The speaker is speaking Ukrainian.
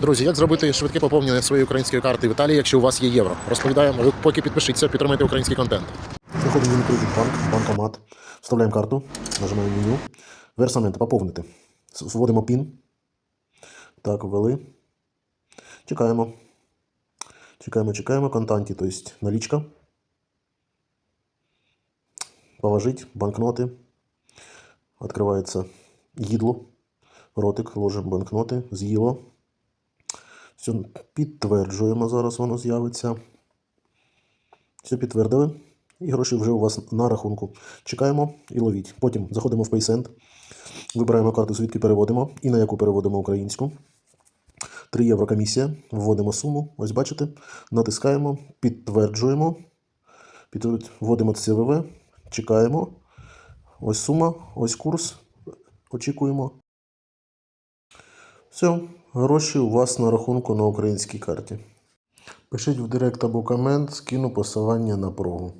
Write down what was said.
Друзі, як зробити швидке поповнення своєї української карти в Італії, якщо у вас є євро? Розповідаємо. Ви поки підпишіться, підтримайте український контент. Заходимо в Кредитбанк, банкомат, вставляємо карту, нажимаємо меню, версамент, поповнити. Вводимо PIN. Так, ввели. Чекаємо. Чекаємо, чекаємо. Контанті, то есть наличка. Положить банкноти. Откривається їдло. Ротик, ложимо банкноти, з'їло. Все, підтверджуємо, зараз воно з'явиться. Все підтвердили. І гроші вже у вас на рахунку. Чекаємо і ловіть. Потім заходимо в PaySend, вибираємо карту, звідки переводимо і на яку переводимо українську. 3 євро комісія. Вводимо суму. Ось бачите. Натискаємо, підтверджуємо. Підтверд- Вводимо ЦВВ, чекаємо. Ось сума, ось курс. Очікуємо. Все, гроші у вас на рахунку на українській карті. Пишіть в директ або комент, скину посилання на прогу.